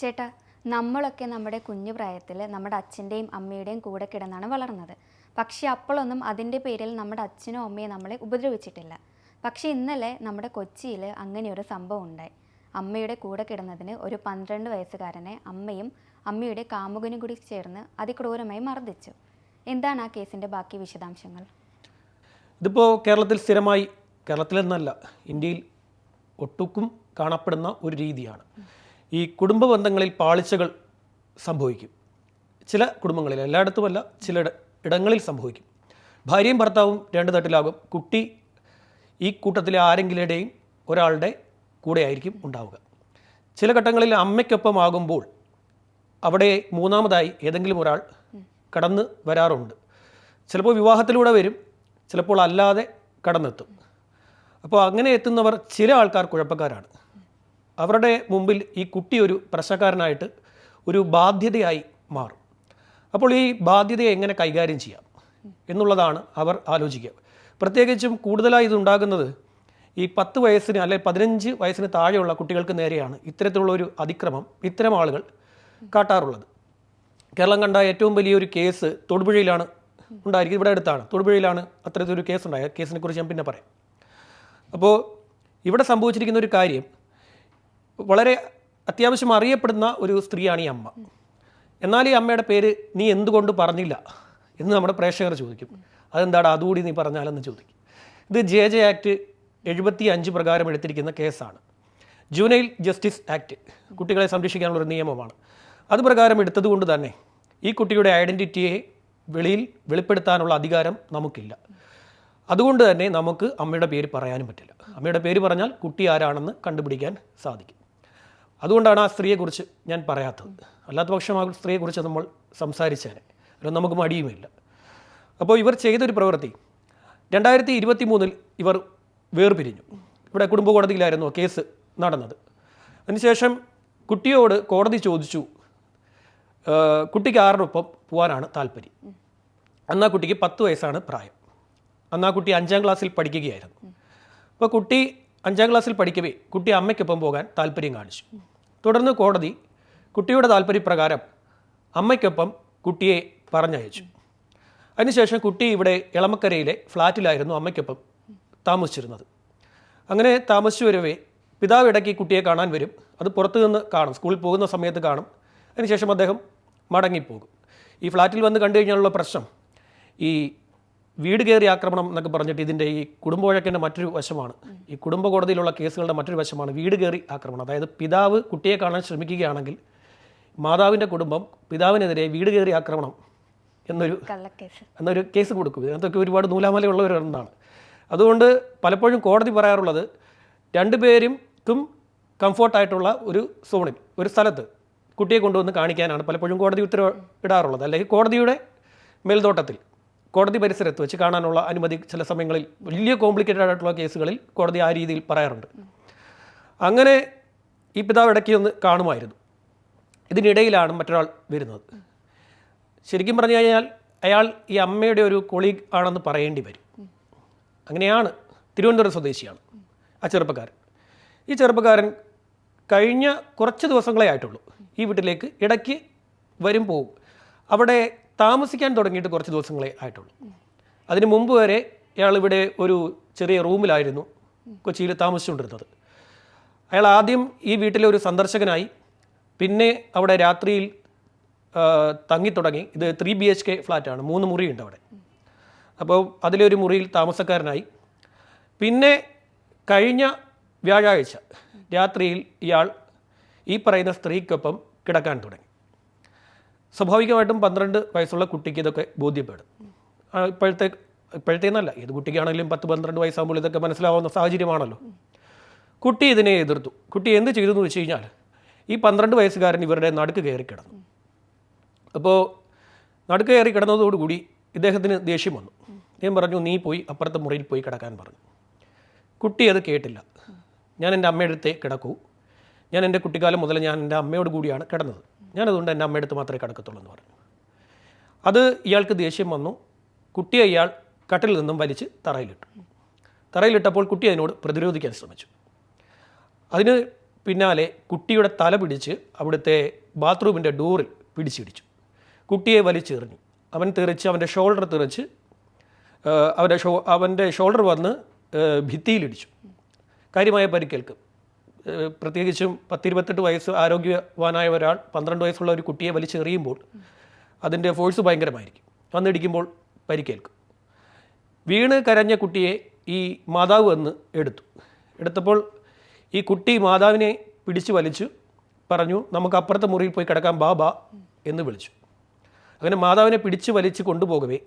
ചേട്ടാ നമ്മളൊക്കെ നമ്മുടെ കുഞ്ഞു പ്രായത്തിൽ നമ്മുടെ അച്ഛന്റെയും അമ്മയുടെയും കൂടെ കിടന്നാണ് വളർന്നത്. പക്ഷേ അപ്പോഴൊന്നും അതിന്റെ പേരിൽ നമ്മുടെ അച്ഛനോ അമ്മയോ നമ്മളെ ഉപദ്രവിച്ചിട്ടില്ല. പക്ഷേ ഇന്നലെ നമ്മുടെ കൊച്ചിയിൽ അങ്ങനെ ഒരു സംഭവം ഉണ്ടായി. അമ്മയുടെ കൂടെ കിടന്നതിന് ഒരു പന്ത്രണ്ട് വയസ്സുകാരനെ അമ്മയും അമ്മയുടെ കാമുകനും കൂടി ചേർന്ന് അതിക്രൂരമായി മർദ്ദിച്ചു. എന്താണ് ആ കേസിന്റെ ബാക്കി വിശദാംശങ്ങൾ? ഇതിപ്പോൾ കേരളത്തിൽ സ്ഥിരമായി കേരളത്തിലെന്നല്ല ഇന്ത്യയിൽ ഒട്ടുക്കും കാണപ്പെടുന്ന ഒരു രീതിയാണ്. ഈ കുടുംബ ബന്ധങ്ങളിൽ പാളിച്ചകൾ സംഭവിക്കും. ചില കുടുംബങ്ങളിൽ എല്ലായിടത്തുമല്ല ചില ഇടങ്ങളിൽ സംഭവിക്കും. ഭാര്യയും ഭർത്താവും രണ്ട് തട്ടിലാകും. കുട്ടി ഈ കൂട്ടത്തിലെ ആരെങ്കിലുടെയും ഒരാളുടെ കൂടെയായിരിക്കും ഉണ്ടാവുക. ചില ഘട്ടങ്ങളിൽ അമ്മയ്ക്കൊപ്പം ആകുമ്പോൾ അവിടെ മൂന്നാമതായി ഏതെങ്കിലും ഒരാൾ കടന്ന് വരാറുണ്ട്. ചിലപ്പോൾ വിവാഹത്തിലൂടെ വരും ചിലപ്പോൾ അല്ലാതെ കടന്നെത്തും. അപ്പോൾ അങ്ങനെ എത്തുന്നവർ ചില ആൾക്കാർ കുഴപ്പക്കാരാണ്. അവരുടെ മുമ്പിൽ ഈ കുട്ടി ഒരു പ്രശ്നക്കാരനായിട്ട് ഒരു ബാധ്യതയായി മാറും. അപ്പോൾ ഈ ബാധ്യതയെ എങ്ങനെ കൈകാര്യം ചെയ്യാം എന്നുള്ളതാണ് അവർ ആലോചിക്കുക. പ്രത്യേകിച്ചും കൂടുതലായി ഇതുണ്ടാകുന്നത് ഈ പത്ത് വയസ്സിന് അല്ലെങ്കിൽ പതിനഞ്ച് വയസ്സിന് താഴെയുള്ള കുട്ടികൾക്ക് നേരെയാണ് ഇത്തരത്തിലുള്ള ഒരു അതിക്രമം ഇത്തരം ആളുകൾ കാട്ടാറുള്ളത്. കേരളം കണ്ട ഏറ്റവും വലിയൊരു കേസ് തൊടുപുഴയിലാണ് ഉണ്ടായിരിക്കും ഇവിടെ അടുത്താണ്. തൊടുപുഴയിലാണ് അത്തരത്തിലൊരു കേസ് ഉണ്ടായ കേസിനെ കുറിച്ച് ഞാൻ പിന്നെ പറയാം. അപ്പോൾ ഇവിടെ സംഭവിച്ചിരിക്കുന്ന ഒരു കാര്യം വളരെ അത്യാവശ്യം അറിയപ്പെടുന്ന ഒരു സ്ത്രീയാണ് ഈ അമ്മ. എന്നാൽ ഈ അമ്മയുടെ പേര് നീ എന്തുകൊണ്ട് പറഞ്ഞില്ല എന്ന് നമ്മുടെ പ്രേക്ഷകർ ചോദിക്കും. അതെന്താണ് അതുകൂടി നീ പറഞ്ഞാലെന്ന് ചോദിക്കും. ഇത് ജെ ജെ ആക്ട് എഴുപത്തി അഞ്ച് പ്രകാരം എടുത്തിരിക്കുന്ന കേസാണ്. ജൂനൈൽ ജസ്റ്റിസ് ആക്ട് കുട്ടികളെ സംരക്ഷിക്കാനുള്ള ഒരു നിയമമാണ്. അത് പ്രകാരം എടുത്തതുകൊണ്ട് തന്നെ ഈ കുട്ടിയുടെ ഐഡന്റിറ്റിയെ വെളിയിൽ വെളിപ്പെടുത്താനുള്ള അധികാരം നമുക്കില്ല. അതുകൊണ്ട് തന്നെ നമുക്ക് അമ്മയുടെ പേര് പറയാനും പറ്റില്ല. അമ്മയുടെ പേര് പറഞ്ഞാൽ കുട്ടി ആരാണെന്ന് കണ്ടുപിടിക്കാൻ സാധിക്കും. അതുകൊണ്ടാണ് ആ സ്ത്രീയെക്കുറിച്ച് ഞാൻ പറയാത്തത്. അല്ലാത്ത പക്ഷം ആ സ്ത്രീയെക്കുറിച്ച് നമ്മൾ സംസാരിച്ചേനെ. അല്ല നമുക്ക് മടിയുമില്ല. അപ്പോൾ ഇവർ ചെയ്തൊരു പ്രവൃത്തി. രണ്ടായിരത്തി ഇരുപത്തി മൂന്നിൽ ഇവർ വേർപിരിഞ്ഞു. ഇവിടെ കുടുംബ കോടതിയിലായിരുന്നു കേസ് നടന്നത്. അതിനുശേഷം കുട്ടിയോട് കോടതി ചോദിച്ചു "ഏഹ്, കുട്ടിക്ക് ആറിനൊപ്പം പോകാനാണ് താല്പര്യം. അന്ന് ആ കുട്ടിക്ക് പത്ത് വയസ്സാണ് പ്രായം. അന്ന് ആ കുട്ടി അഞ്ചാം ക്ലാസ്സിൽ പഠിക്കുകയായിരുന്നു. അപ്പോൾ കുട്ടി അഞ്ചാം ക്ലാസ്സിൽ പഠിക്കവേ കുട്ടി അമ്മയ്ക്കൊപ്പം പോകാൻ താല്പര്യം കാണിച്ചു. തുടർന്ന് കോടതി കുട്ടിയുടെ താല്പര്യപ്രകാരം അമ്മയ്ക്കൊപ്പം കുട്ടിയെ പറഞ്ഞയച്ചു. അതിനുശേഷം കുട്ടി ഇവിടെ ഇളമക്കരയിലെ ഫ്ലാറ്റിലായിരുന്നു അമ്മയ്ക്കൊപ്പം താമസിച്ചിരുന്നത്. അങ്ങനെ താമസിച്ചു വരവേ പിതാവ് ഇടയ്ക്ക് കുട്ടിയെ കാണാൻ വരും. അത് പുറത്തു നിന്ന് കാണും. സ്കൂളിൽ പോകുന്ന സമയത്ത് കാണും. അതിനുശേഷം അദ്ദേഹം മടങ്ങിപ്പോകും. ഈ ഫ്ലാറ്റിൽ വന്ന് കണ്ടു കഴിഞ്ഞാലുള്ള പ്രശ്നം ഈ വീട് കയറി ആക്രമണം എന്നൊക്കെ പറഞ്ഞിട്ട് ഇതിന്റെ ഈ കുടുംബവഴക്കിന്റെ മറ്റൊരു വശമാണ്. ഈ കുടുംബ കോടതിയിലുള്ള കേസുകളുടെ മറ്റൊരു വശമാണ് വീട് കയറി ആക്രമണം. അതായത് പിതാവ് കുട്ടിയെ കാണാൻ ശ്രമിക്കുകയാണെങ്കിൽ മാതാവിന്റെ കുടുംബം പിതാവിനെതിരെ വീട് കയറി ആക്രമണം എന്നൊരു എന്നൊരു കേസ് കൊടുക്കും. ഇതിനകത്തൊക്കെ ഒരുപാട് നൂലാമലയുള്ളവരെന്നാണ് അതുകൊണ്ട് പലപ്പോഴും കോടതി പറയാറുള്ളത് രണ്ടുപേരുക്കും കംഫോർട്ടായിട്ടുള്ള ഒരു സോണിൽ ഒരു സ്ഥലത്ത് കുട്ടിയെ കൊണ്ടുവന്ന് കാണിക്കാനാണ് പലപ്പോഴും കോടതി ഉത്തരവ് ഇടാറുള്ളത് അല്ലെങ്കിൽ കോടതിയുടെ മേൽനോട്ടത്തിൽ കോടതി പരിസരത്ത് വെച്ച് കാണാനുള്ള അനുമതി ചില സമയങ്ങളിൽ വലിയ കോംപ്ലിക്കേറ്റഡ് ആയിട്ടുള്ള കേസുകളിൽ കോടതി ആ രീതിയിൽ പറയാറുണ്ട്. അങ്ങനെ ഈ പിതാവ് ഇടയ്ക്ക് ഒന്ന് കാണുമായിരുന്നു. ഇതിനിടയിലാണ് മറ്റൊരാൾ വരുന്നത്. ശരിക്കും പറഞ്ഞു കഴിഞ്ഞാൽ അയാൾ ഈ അമ്മയുടെ ഒരു കൊളീഗ് ആണെന്ന് പറയേണ്ടി വരും. അങ്ങനെയാണ് തിരുവനന്തപുരം സ്വദേശിയാണ് ആ ചെറുപ്പക്കാരൻ. ഈ ചെറുപ്പക്കാരൻ കഴിഞ്ഞ കുറച്ച് ദിവസങ്ങളെ ആയിട്ടുള്ളൂ. ഈ വീട്ടിലേക്ക് ഇടയ്ക്ക് വരും പോവും. അവിടെ താമസിക്കാൻ തുടങ്ങിയിട്ട് കുറച്ച് ദിവസങ്ങളെ ആയിട്ടുള്ളൂ. അതിന് മുമ്പ് വരെ അയാൾ ഇവിടെ ഒരു ചെറിയ റൂമിലായിരുന്നു കൊച്ചിയിൽ താമസിച്ചുകൊണ്ടിരുന്നത്. അയാൾ ആദ്യം ഈ വീട്ടിലെ ഒരു സന്ദർശകനായി പിന്നെ അവിടെ രാത്രിയിൽ തങ്ങി തുടങ്ങി ഇത് ത്രീ ബി എച്ച് കെ ഫ്ലാറ്റാണ് മൂന്ന് മുറിയുണ്ട് അവിടെ. അപ്പോൾ അതിലൊരു മുറിയിൽ താമസക്കാരനായി. പിന്നെ കഴിഞ്ഞ വ്യാഴാഴ്ച രാത്രിയിൽ ഇയാൾ ഈ പറയുന്ന സ്ത്രീക്കൊപ്പം കിടക്കാൻ തുടങ്ങി. സ്വാഭാവികമായിട്ടും പന്ത്രണ്ട് വയസ്സുള്ള കുട്ടിക്ക് ഇതൊക്കെ ബോധ്യപ്പെടും. ഇപ്പോഴത്തെ ഇപ്പോഴത്തെ എന്നല്ല ഏത് കുട്ടിക്കാണെങ്കിലും പത്ത് പന്ത്രണ്ട് വയസ്സാകുമ്പോൾ ഇതൊക്കെ മനസ്സിലാവുന്ന സാഹചര്യമാണല്ലോ. കുട്ടി ഇതിനെ എതിർത്തു. കുട്ടി എന്ത് ചെയ്തു എന്ന് വെച്ച് കഴിഞ്ഞാൽ ഈ പന്ത്രണ്ട് വയസ്സുകാരൻ ഇവരുടെ നടുക്ക് കയറി കിടന്നു. അപ്പോൾ നടുക്ക് കയറി കിടന്നതോടുകൂടി ഇദ്ദേഹത്തിന് ദേഷ്യം വന്നു. ഞാൻ പറഞ്ഞു നീ പോയി അപ്പുറത്തെ മുറിയിൽ പോയി കിടക്കാൻ പറഞ്ഞു. കുട്ടി അത് കേട്ടില്ല. ഞാൻ എന്റെ അമ്മയുടെ അടുത്തേ കിടക്കൂ. ഞാൻ എന്റെ കുട്ടിക്കാലം മുതൽ ഞാൻ എന്റെ അമ്മയോട് കൂടിയാണ് കിടന്നത്. ഞാനതുകൊണ്ട് എന്റെ അമ്മയടുത്ത് മാത്രമേ കിടക്കത്തുള്ളൂ എന്ന് പറഞ്ഞു. അത് ഇയാൾക്ക് ദേഷ്യം വന്നു. കുട്ടിയെ ഇയാൾ കട്ടിൽ നിന്നും വലിച്ച് തറയിലിട്ടു. തറയിലിട്ടപ്പോൾ കുട്ടി അതിനോട് പ്രതിരോധിക്കാൻ ശ്രമിച്ചു. അതിന് പിന്നാലെ കുട്ടിയുടെ തല പിടിച്ച് അവിടുത്തെ ബാത്റൂമിന്റെ ഡോറിൽ പിടിച്ചിടിച്ചു. കുട്ടിയെ വലിച്ചെറിഞ്ഞു. അവൻ തെറിച്ച് അവന്റെ ഷോൾഡർ തെറിച്ച് അവന്റെ ഷോ അവന്റെ ഷോൾഡർ വന്ന് ഭിത്തിയിലിടിച്ചു. കാര്യമായ പരിക്കേൽക്കും. പ്രത്യേകിച്ചും പത്തിരുപത്തെട്ട് വയസ്സ് ആരോഗ്യവാനായ ഒരാൾ പന്ത്രണ്ട് വയസ്സുള്ള ഒരു കുട്ടിയെ വലിച്ചെറിയുമ്പോൾ അതിന്റെ ഫോഴ്സ് ഭയങ്കരമായിരിക്കും. വന്നിടിക്കുമ്പോൾ പരിക്കേൽക്കും. വീണ് കരഞ്ഞ കുട്ടിയെ ഈ മാതാവ് വന്ന് എടുത്തു. എടുത്തപ്പോൾ ഈ കുട്ടി മാതാവിനെ പിടിച്ചു വലിച്ചു പറഞ്ഞു നമുക്ക് അപ്പുറത്തെ മുറിയിൽ പോയി കിടക്കാം ബാബ എന്ന് വിളിച്ചു. അങ്ങനെ മാതാവിനെ പിടിച്ചു വലിച്ച് കൊണ്ടുപോകവേ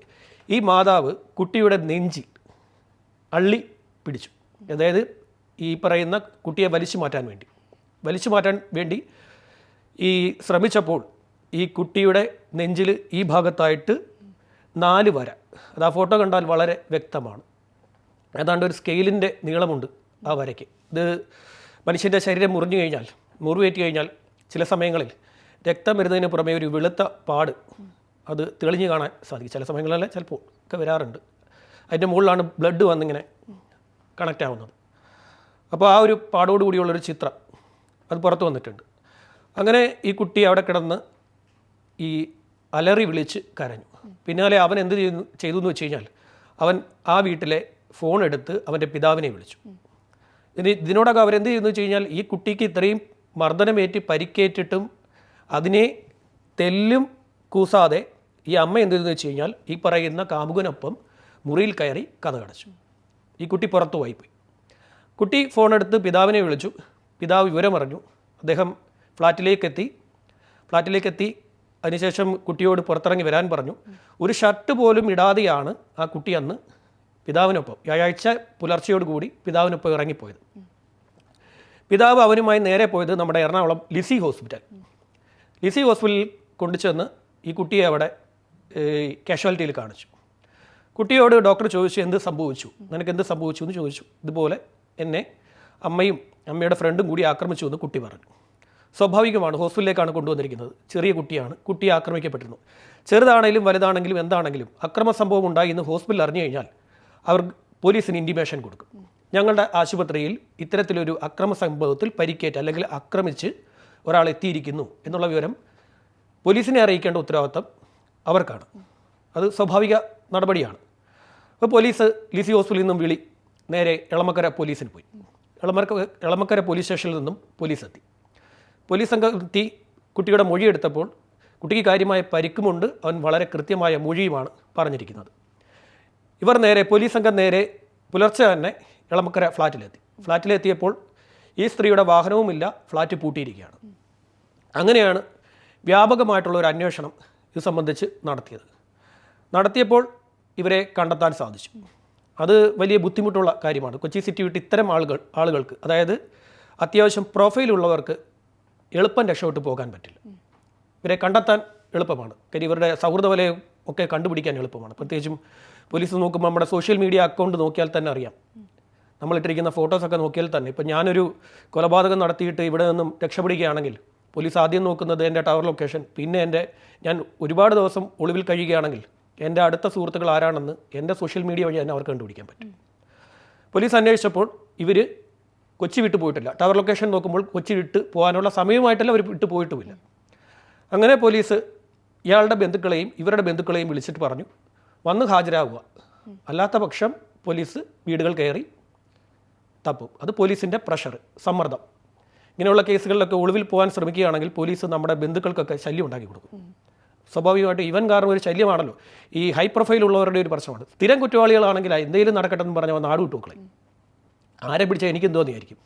ഈ മാതാവ് കുട്ടിയുടെ നെഞ്ചിൽ അള്ളി പിടിച്ചു. അതായത് ഈ പറയുന്ന കുട്ടിയെ വലിച്ചു മാറ്റാൻ വേണ്ടി. വലിച്ചു മാറ്റാൻ വേണ്ടി ഈ ശ്രമിച്ചപ്പോൾ ഈ കുട്ടിയുടെ നെഞ്ചിൽ ഈ ഭാഗത്തായിട്ട് നാല് വര. അത് ആ ഫോട്ടോ കണ്ടാൽ വളരെ വ്യക്തമാണ്. ഏതാണ്ട് ഒരു സ്കെയിലിന്റെ നീളമുണ്ട് ആ വരയ്ക്ക്. ഇത് മനുഷ്യന്റെ ശരീരം മുറിഞ്ഞു കഴിഞ്ഞാൽ മുറിവേറ്റ് കഴിഞ്ഞാൽ ചില സമയങ്ങളിൽ രക്തം വരുന്നതിന് പുറമേ ഒരു വെളുത്ത പാട് അത് തെളിഞ്ഞു കാണാൻ സാധിക്കും. ചില സമയങ്ങളിലെ ചിലപ്പോൾ ഒക്കെ വരാറുണ്ട്. അതിന്റെ മുകളിലാണ് ബ്ലഡ് വന്നിങ്ങനെ കണക്റ്റ് ആവുന്നത്. അപ്പോൾ ആ ഒരു പാടോട് കൂടിയുള്ളൊരു ചിത്രം അത് പുറത്തു വന്നിട്ടുണ്ട്. അങ്ങനെ ഈ കുട്ടി അവിടെ കിടന്ന് ഈ അലറി വിളിച്ച് കരഞ്ഞു. പിന്നാലെ അവൻ എന്ത് ചെയ്തു ചെയ്തു എന്ന് വെച്ച് കഴിഞ്ഞാൽ അവൻ ആ വീട്ടിലെ ഫോൺ എടുത്ത് അവന്റെ പിതാവിനെ വിളിച്ചു. ഇനി ഇതിനോടൊക്കെ അവരെന്ത് ചെയ്യുന്നു വെച്ച് കഴിഞ്ഞാൽ ഈ കുട്ടിക്ക് ഇത്രയും മർദ്ദനമേറ്റ് പരിക്കേറ്റിട്ടും അതിനെ തെല്ലും കൂസാതെ ഈ അമ്മ എന്ത് ചെയ്തെന്ന് വെച്ച് കഴിഞ്ഞാൽ ഈ പറയുന്ന കാമുകനൊപ്പം മുറിയിൽ കയറി കഥ കടച്ചു. ഈ കുട്ടി പുറത്തു പോയിപ്പോയി. കുട്ടി ഫോൺ എടുത്ത് പിതാവിനെ വിളിച്ചു. പിതാവ് വിവരം അറിഞ്ഞു. അദ്ദേഹം ഫ്ലാറ്റിലേക്ക് എത്തി ഫ്ലാറ്റിലേക്ക് എത്തി അതിനുശേഷം കുട്ടിയോട് പുറത്തിറങ്ങി വരാൻ പറഞ്ഞു. ഒരു ഷർട്ട് പോലും ഇടാതെയാണ് ആ കുട്ടി അന്ന് പിതാവിനൊപ്പം വ്യാഴാഴ്ച പുലർച്ചയോടുകൂടി പിതാവിനൊപ്പം ഇറങ്ങിപ്പോയത്. പിതാവ് അവനുമായി നേരെ പോയത് നമ്മുടെ എറണാകുളം ലിസി ഹോസ്പിറ്റൽ. ലിസി ഹോസ്പിറ്റലിൽ കൊണ്ടുചെന്ന് ഈ കുട്ടിയെ അവിടെ കാഷ്വാലിറ്റിയിൽ കാണിച്ചു. കുട്ടിയോട് ഡോക്ടർ ചോദിച്ചു എന്ത് സംഭവിച്ചു? നിനക്ക് എന്ത് സംഭവിച്ചു? എന്ന് ചോദിച്ചു. ഇതുപോലെ എന്നെ അമ്മയും അമ്മയുടെ ഫ്രണ്ടും കൂടി ആക്രമിച്ചു എന്ന് കുട്ടി പറഞ്ഞു. സ്വാഭാവികമാണ് ഹോസ്പിറ്റലിലേക്കാണ് കൊണ്ടുവന്നിരിക്കുന്നത്. ചെറിയ കുട്ടിയാണ്. കുട്ടി ആക്രമിക്കപ്പെട്ടിരുന്നു. ചെറുതാണെങ്കിലും വലുതാണെങ്കിലും എന്താണെങ്കിലും അക്രമ സംഭവം ഉണ്ടായി എന്ന് ഹോസ്പിറ്റൽ അറിഞ്ഞു കഴിഞ്ഞാൽ അവർ പോലീസിന് ഇന്റിമേഷൻ കൊടുക്കും. ഞങ്ങളുടെ ആശുപത്രിയിൽ ഇത്തരത്തിലൊരു അക്രമ സംഭവത്തിൽ പരിക്കേറ്റ് അല്ലെങ്കിൽ ആക്രമിച്ച് ഒരാൾ എത്തിയിരിക്കുന്നു എന്നുള്ള വിവരം പോലീസിനെ അറിയിക്കേണ്ട ഉത്തരവാദിത്തം അവർക്കാണ്. അത് സ്വാഭാവിക നടപടിയാണ്. അപ്പോൾ പോലീസ് ലിസി ഹോസ്പിറ്റലിൽ നിന്നും വിളി നേരെ എളമക്കര പോലീസിൽ പോയി. എളമക്ക എളമക്കര പോലീസ് സ്റ്റേഷനിൽ നിന്നും പോലീസ് എത്തി. പോലീസ് സംഘം എത്തി. കുട്ടിയുടെ മൊഴിയെടുത്തപ്പോൾ കുട്ടിക്ക് കാര്യമായ പരിക്കുമുണ്ട്. അവൻ വളരെ കൃത്യമായ മൊഴിയുമാണ് പറഞ്ഞിരിക്കുന്നത്. ഇവർ നേരെ പോലീസ് സംഘം നേരെ പുലർച്ചെ തന്നെ എളമക്കര ഫ്ലാറ്റിലെത്തി ഫ്ലാറ്റിലെത്തിയപ്പോൾ ഈ സ്ത്രീയുടെ വാഹനവുമില്ല ഫ്ലാറ്റ് പൂട്ടിയിരിക്കുകയാണ്. അങ്ങനെയാണ് വ്യാപകമായിട്ടുള്ള ഒരു അന്വേഷണം ഇത് സംബന്ധിച്ച് നടത്തിയത്. നടത്തിയപ്പോൾ ഇവരെ കണ്ടെത്താൻ സാധിച്ചു. അത് വലിയ ബുദ്ധിമുട്ടുള്ള കാര്യമാണ്. കൊച്ചി സിറ്റി വിട്ട് ഇത്തരം ആളുകൾ ആളുകൾക്ക് അതായത് അത്യാവശ്യം പ്രൊഫൈലുള്ളവർക്ക് എളുപ്പം രക്ഷപ്പെട്ട് പോകാൻ പറ്റില്ല. ഇവരെ കണ്ടെത്താൻ എളുപ്പമാണ്. കാര്യം ഇവരുടെ സൗഹൃദ വലയം ഒക്കെ കണ്ടുപിടിക്കാൻ എളുപ്പമാണ്. പ്രത്യേകിച്ചും പോലീസ് നോക്കുമ്പോൾ നമ്മുടെ സോഷ്യൽ മീഡിയ അക്കൗണ്ട് നോക്കിയാൽ തന്നെ അറിയാം. നമ്മളിട്ടിരിക്കുന്ന ഫോട്ടോസൊക്കെ നോക്കിയാൽ തന്നെ. ഇപ്പം ഞാനൊരു കൊലപാതകം നടത്തിയിട്ട് ഇവിടെ നിന്നും രക്ഷപ്പെടുകയാണെങ്കിൽ പോലീസ് ആദ്യം നോക്കുന്നത് എന്റെ ടവർ ലൊക്കേഷൻ പിന്നെ എന്റെ ഞാൻ ഒരുപാട് ദിവസം ഒളിവിൽ കഴിയുകയാണെങ്കിൽ എന്റെ അടുത്ത സുഹൃത്തുക്കൾ ആരാണെന്ന് എന്റെ സോഷ്യൽ മീഡിയ വഴി തന്നെ അവർക്ക് കണ്ടുപിടിക്കാൻ പറ്റും. പോലീസ് അന്വേഷിച്ചപ്പോൾ ഇവർ കൊച്ചി വിട്ടു പോയിട്ടില്ല. ടവർ ലൊക്കേഷൻ നോക്കുമ്പോൾ കൊച്ചി വിട്ട് പോകാനുള്ള സമയമായിട്ടല്ല അവർ വിട്ടു പോയിട്ടുമില്ല. അങ്ങനെ പോലീസ് ഇയാളുടെ ബന്ധുക്കളെയും ഇവരുടെ ബന്ധുക്കളെയും വിളിച്ചിട്ട് പറഞ്ഞു വന്ന് ഹാജരാകുക അല്ലാത്ത പക്ഷം പോലീസ് വീടുകൾ കയറി തപ്പും. അത് പോലീസിന്റെ പ്രഷർ സമ്മർദ്ദം. ഇങ്ങനെയുള്ള കേസുകളിലൊക്കെ ഒളിവിൽ പോകാൻ ശ്രമിക്കുകയാണെങ്കിൽ പോലീസ് നമ്മുടെ ബന്ധുക്കൾക്കൊക്കെ ശല്യം ഉണ്ടാക്കി കൊടുക്കും. സ്വാഭാവികമായിട്ട് ഇവൻ കാരണം ഒരു ശല്യമാണല്ലോ. ഈ ഹൈ പ്രൊഫൈൽ ഉള്ളവരുടെ ഒരു പ്രശ്നമാണ്. സ്ഥിരം കുറ്റവാളികളാണെങ്കിൽ എന്തെങ്കിലും നടക്കട്ടെ എന്ന് പറഞ്ഞാൽ നാട് വിട്ടുമക്കളെ ആരെ പിടിച്ചാൽ എനിക്കും തോന്നിയായിരിക്കും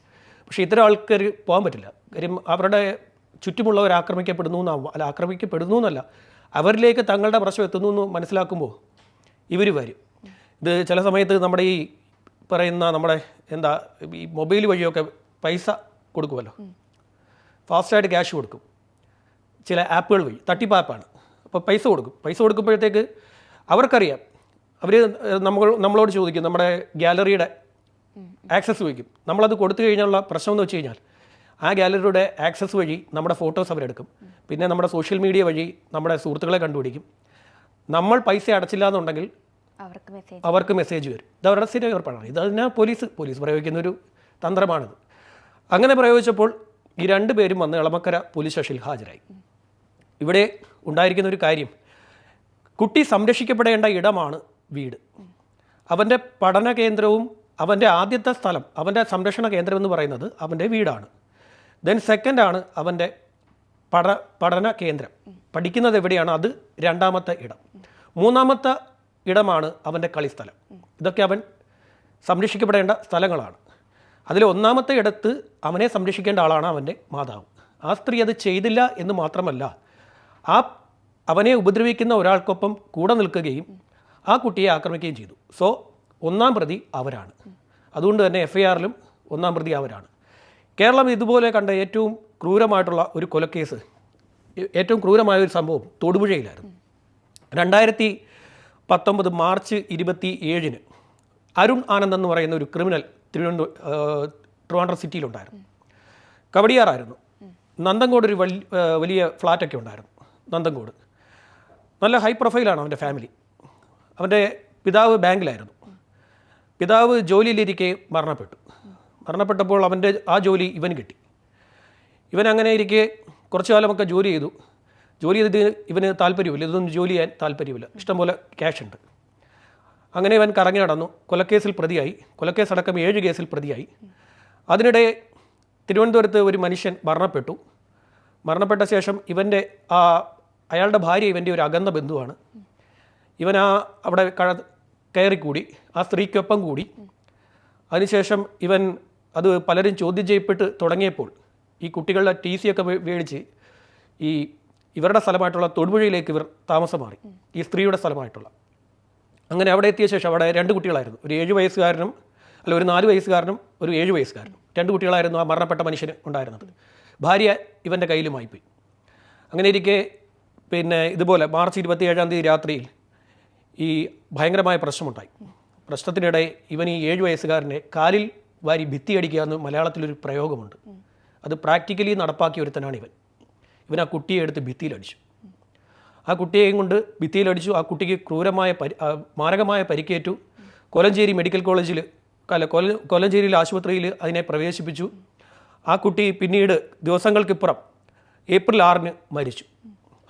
പക്ഷേ ഇത്തരം ആൾക്കാർ പോകാൻ പറ്റില്ല. കാര്യം അവരുടെ ചുറ്റുമുള്ളവർ ആക്രമിക്കപ്പെടുന്നു എന്നാവും അല്ല ആക്രമിക്കപ്പെടുന്നു എന്നല്ല. അവരിലേക്ക് തങ്ങളുടെ പ്രശ്നം എത്തുന്നു എന്ന് മനസ്സിലാക്കുമ്പോൾ ഇവർ വരും. ഇത് ചില സമയത്ത് നമ്മുടെ ഈ പറയുന്ന നമ്മുടെ എന്താ ഈ മൊബൈൽ വഴിയൊക്കെ പൈസ കൊടുക്കുമല്ലോ ഫാസ്റ്റായിട്ട് ക്യാഷ് കൊടുക്കും. ചില ആപ്പുകൾ വഴി തട്ടിപ്പ് ആപ്പാണ് അപ്പോൾ പൈസ കൊടുക്കും. പൈസ കൊടുക്കുമ്പോഴത്തേക്ക് അവർക്കറിയാം. അവർ നമ്മൾ നമ്മളോട് ചോദിക്കും. നമ്മുടെ ഗാലറിയുടെ ആക്സസ് ചോദിക്കും. നമ്മളത് കൊടുത്തു കഴിഞ്ഞുള്ള പ്രശ്നം എന്ന് വെച്ച് കഴിഞ്ഞാൽ ആ ഗാലറിയുടെ ആക്സസ് വഴി നമ്മുടെ ഫോട്ടോസ് അവരെടുക്കും. പിന്നെ നമ്മുടെ സോഷ്യൽ മീഡിയ വഴി നമ്മുടെ സുഹൃത്തുക്കളെ കണ്ടുപിടിക്കും. നമ്മൾ പൈസ അടച്ചില്ല എന്നുണ്ടെങ്കിൽ അവർക്ക് മെസ്സേജ് അവർക്ക് മെസ്സേജ് വരും. ഇത് അവരുടെ സ്ഥിരം ഏർപ്പാടാണ് ഇത് അതിനാ പോലീസ് പോലീസ് പ്രയോഗിക്കുന്ന ഒരു തന്ത്രമാണിത്. അങ്ങനെ പ്രയോഗിച്ചപ്പോൾ ഈ രണ്ട് പേരും വന്ന് ഇളമക്കര പോലീസ് സ്റ്റേഷനിൽ ഹാജരായി. ഇവിടെ ഉണ്ടായിരിക്കുന്ന ഒരു കാര്യം കുട്ടി സംരക്ഷിക്കപ്പെടേണ്ട ഇടമാണ് വീട്. അവന്റെ പഠന കേന്ദ്രവും അവന്റെ ആദ്യത്തെ സ്ഥലം അവന്റെ സംരക്ഷണ കേന്ദ്രം എന്ന് പറയുന്നത് അവന്റെ വീടാണ്. ദെൻ സെക്കൻഡാണ് അവന്റെ പഠ പഠന കേന്ദ്രം. പഠിക്കുന്നത് എവിടെയാണ്? അത് രണ്ടാമത്തെ ഇടം. മൂന്നാമത്തെ ഇടമാണ് അവന്റെ കളിസ്ഥലം. ഇതൊക്കെ അവൻ സംരക്ഷിക്കപ്പെടേണ്ട സ്ഥലങ്ങളാണ്. അതിൽ ഒന്നാമത്തെ ഇടത്ത് അവനെ സംരക്ഷിക്കേണ്ട ആളാണ് അവന്റെ മാതാവ്. ആ സ്ത്രീ അത് ചെയ്തില്ല എന്ന് മാത്രമല്ല ആ അവനെ ഉപദ്രവിക്കുന്ന ഒരാൾക്കൊപ്പം കൂടെ നിൽക്കുകയും ആ കുട്ടിയെ ആക്രമിക്കുകയും ചെയ്തു. സോ ഒന്നാം പ്രതി അവരാണ്. അതുകൊണ്ട് തന്നെ എഫ് ഐ ആറിലും ഒന്നാം പ്രതി അവരാണ്. കേരളം ഇതുപോലെ കണ്ട ഏറ്റവും ക്രൂരമായിട്ടുള്ള ഒരു കൊലക്കേസ് ഏറ്റവും ക്രൂരമായ ഒരു സംഭവം തൊടുപുഴയിലായിരുന്നു. രണ്ടായിരത്തി പത്തൊമ്പത് മാർച്ച് ഇരുപത്തി ഏഴിന് അരുൺ ആനന്ദ് എന്ന് പറയുന്ന ഒരു ക്രിമിനൽ തിരുവനന്തപുരം ട്രിവാൻഡ്രം സിറ്റിയിലുണ്ടായിരുന്നു. കവടിയാറായിരുന്നു. നന്ദങ്കോട് ഒരു വലിയ ഫ്ലാറ്റൊക്കെ ഉണ്ടായിരുന്നു. നന്തങ്കോട് നല്ല ഹൈ പ്രൊഫൈലാണ് അവന്റെ ഫാമിലി അവന്റെ പിതാവ് ബാങ്കിലായിരുന്നു. പിതാവ് ജോലിയിലിരിക്കെ മരണപ്പെട്ടു. മരണപ്പെട്ടപ്പോൾ അവന്റെ ആ ജോലി ഇവന് കിട്ടി. ഇവൻ അങ്ങനെ ഇരിക്കെ കുറച്ചു കാലമൊക്കെ ജോലി ചെയ്തു. ജോലി ചെയ്ത് ഇവന് താല്പര്യമില്ല ഇതൊന്നും ജോലി ചെയ്യാൻ താല്പര്യമില്ല ഇഷ്ടംപോലെ ക്യാഷ് ഉണ്ട്. അങ്ങനെ ഇവൻ കറങ്ങി നടന്നു. കൊലക്കേസിൽ പ്രതിയായി. കൊലക്കേസ് അടക്കം ഏഴ് കേസിൽ പ്രതിയായി. അതിനിടെ തിരുവനന്തപുരത്ത് ഒരു മനുഷ്യൻ മരണപ്പെട്ടു. മരണപ്പെട്ട ശേഷം ഇവന്റെ ആ അയാളുടെ ഭാര്യ ഇവന്റെ ഒരു അകന്ന ബന്ധുവാണ്. ഇവൻ ആ അവിടെ കഴ കയറിക്കൂടി ആ സ്ത്രീക്കൊപ്പം കൂടി. അതിനുശേഷം ഇവൻ അത് പലരും ചോദ്യം ചെയ്യപ്പെട്ട് തുടങ്ങിയപ്പോൾ ഈ കുട്ടികളുടെ ടി സി ഒക്കെ മേടിച്ച് ഈ ഇവരുടെ സ്ഥലമായിട്ടുള്ള തൊടുപുഴയിലേക്ക് ഇവർ താമസം മാറി. ഈ സ്ത്രീയുടെ സ്ഥലമായിട്ടുള്ള. അങ്ങനെ അവിടെ എത്തിയ ശേഷം അവിടെ രണ്ട് കുട്ടികളായിരുന്നു. ഒരു ഏഴ് വയസ്സുകാരനും അല്ല ഒരു നാല് വയസ്സുകാരനും ഒരു ഏഴ് വയസ്സുകാരനും. രണ്ട് കുട്ടികളായിരുന്നു ആ മരണപ്പെട്ട മനുഷ്യന് ഉണ്ടായിരുന്നത്. ഭാര്യ ഇവന്റെ കയ്യിലുമായിപ്പോയി അങ്ങനെ ഇരിക്കെ പിന്നെ ഇതുപോലെ മാർച്ച് ഇരുപത്തി ഏഴാം തീയതി രാത്രിയിൽ ഈ ഭയങ്കരമായ പ്രശ്നമുണ്ടായി. പ്രശ്നത്തിനിടെ ഇവൻ ഈ ഏഴ് വയസ്സുകാരനെ കാലിൽ വാരി ഭിത്തിയടിക്കുക എന്ന് മലയാളത്തിലൊരു പ്രയോഗമുണ്ട്. അത് പ്രാക്ടിക്കലി നടപ്പാക്കിയ ഒരുത്തനാണ് ഇവൻ. ഇവൻ ആ കുട്ടിയെ എടുത്ത് ഭിത്തിയിലടിച്ചു. ആ കുട്ടിയെയും കൊണ്ട് ഭിത്തിയിലടിച്ചു. ആ കുട്ടിക്ക് ക്രൂരമായ പരി മാരകമായ പരിക്കേറ്റു. കൊലഞ്ചേരി മെഡിക്കൽ കോളേജിൽ അല്ല കൊല കൊലഞ്ചേരിയിലെ ആശുപത്രിയിൽ അതിനെ പ്രവേശിപ്പിച്ചു. ആ കുട്ടി പിന്നീട് ദിവസങ്ങൾക്കിപ്പുറം ഏപ്രിൽ ആറിന് മരിച്ചു.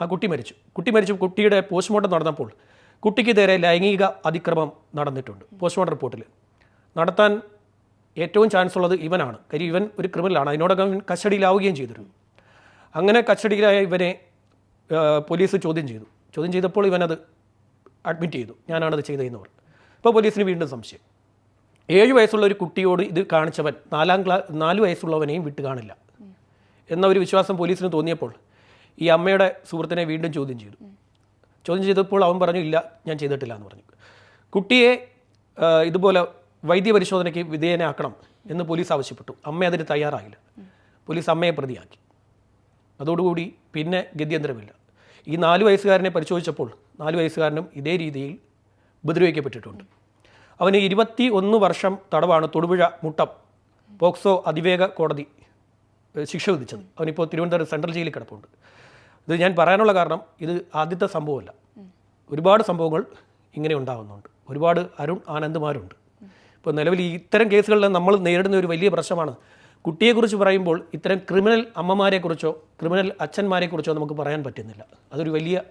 ആ കുട്ടി മരിച്ചു. കുട്ടി മരിച്ചു കുട്ടിയുടെ പോസ്റ്റ്മോർട്ടം നടന്നപ്പോൾ കുട്ടിക്ക് നേരെ ലൈംഗിക അതിക്രമം നടന്നിട്ടുണ്ട് പോസ്റ്റ്മോർട്ടം റിപ്പോർട്ടിൽ നടത്താൻ ഏറ്റവും ചാൻസ് ഉള്ളത് ഇവനാണ്. കാര്യം ഇവൻ ഒരു ക്രിമിനലാണ് അതിനോടകം കസ്റ്റഡിയിലാവുകയും ചെയ്തിരുന്നു. അങ്ങനെ കസ്റ്റഡിയിലായ ഇവനെ പോലീസ് ചോദ്യം ചെയ്തു. ചോദ്യം ചെയ്തപ്പോൾ ഇവനത് അഡ്മിറ്റ് ചെയ്തു. ഞാനാണത് ചെയ്തതെന്ന് പറഞ്ഞു. ഇപ്പോൾ പോലീസിന് വീണ്ടും സംശയം. ഏഴ് വയസ്സുള്ള ഒരു കുട്ടിയോട് ഇത് കാണിച്ചവൻ നാലാം ക്ലാ നാല് വയസ്സുള്ളവനെയും വിട്ട് കാണില്ല. എന്ന ഒരു വിശ്വാസം പോലീസിന് തോന്നിയപ്പോൾ ഈ അമ്മയുടെ സുഹൃത്തിനെ വീണ്ടും ചോദ്യം ചെയ്തു. ചോദ്യം ചെയ്തപ്പോൾ അവൻ പറഞ്ഞു ഇല്ല ഞാൻ ചെയ്തിട്ടില്ല എന്ന് പറഞ്ഞു. കുട്ടിയെ ഇതുപോലെ വൈദ്യപരിശോധനയ്ക്ക് വിധേയനാക്കണം എന്ന് പോലീസ് ആവശ്യപ്പെട്ടു. അമ്മ അതിന് തയ്യാറായില്ല. പോലീസ് അമ്മയെ പ്രതിയാക്കി. അതോടുകൂടി പിന്നെ ഗത്യന്തരമില്ല. ഈ നാല് വയസ്സുകാരനെ പരിശോധിച്ചപ്പോൾ നാല് വയസ്സുകാരനും ഇതേ രീതിയിൽ ഉപദ്രവിക്കപ്പെട്ടിട്ടുണ്ട്. അവന് ഇരുപത്തി ഒന്ന് വർഷം തടവാണ് തൊടുപുഴ മുട്ടം പോക്സോ അതിവേഗ കോടതി ശിക്ഷ വിധിച്ചത്. അവനിപ്പോൾ തിരുവനന്തപുരം സെൻട്രൽ ജയിലിൽ കിടപ്പുണ്ട്. ഇത് ഞാൻ പറയാനുള്ള കാരണം ഇത് ആദ്യത്തെ സംഭവമല്ല. ഒരുപാട് സംഭവങ്ങൾ ഇങ്ങനെ ഉണ്ടാകുന്നുണ്ട് ഒരുപാട് അരുൺ ആനന്ദ്മാരുണ്ട്. ഇപ്പോൾ നിലവിൽ ഇത്തരം കേസുകളിൽ നമ്മൾ നേരിടുന്ന ഒരു വലിയ പ്രശ്നമാണ്. കുട്ടിയെക്കുറിച്ച് പറയുമ്പോൾ ഇത്തരം ക്രിമിനൽ അമ്മമാരെക്കുറിച്ചോ ക്രിമിനൽ അച്ഛന്മാരെക്കുറിച്ചോ നമുക്ക് പറയാൻ പറ്റുന്നില്ല. അതൊരു വലിയ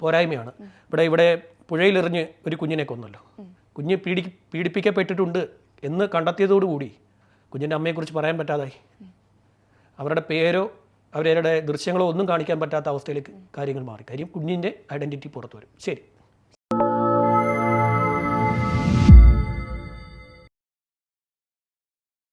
പോരായ്മയാണ്. ഇവിടെ ഇവിടെ പുഴയിലെറിഞ്ഞ് ഒരു കുഞ്ഞിനെ കൊന്നല്ലോ. കുഞ്ഞ് പീഡി പീഡിപ്പിക്കപ്പെട്ടിട്ടുണ്ട് എന്ന് കണ്ടെത്തിയതോടുകൂടി കുഞ്ഞിന്റെ അമ്മയെക്കുറിച്ച് പറയാൻ പറ്റാതായി. അവരുടെ പേരോ അവരുടെ ദൃശ്യങ്ങളോ ഒന്നും കാണിക്കാൻ പറ്റാത്ത അവസ്ഥയിലേക്ക് കാര്യങ്ങൾ മാറി. കാര്യം കുഞ്ഞിന്റെ ഐഡന്റിറ്റി പുറത്തു വരും. ശരി.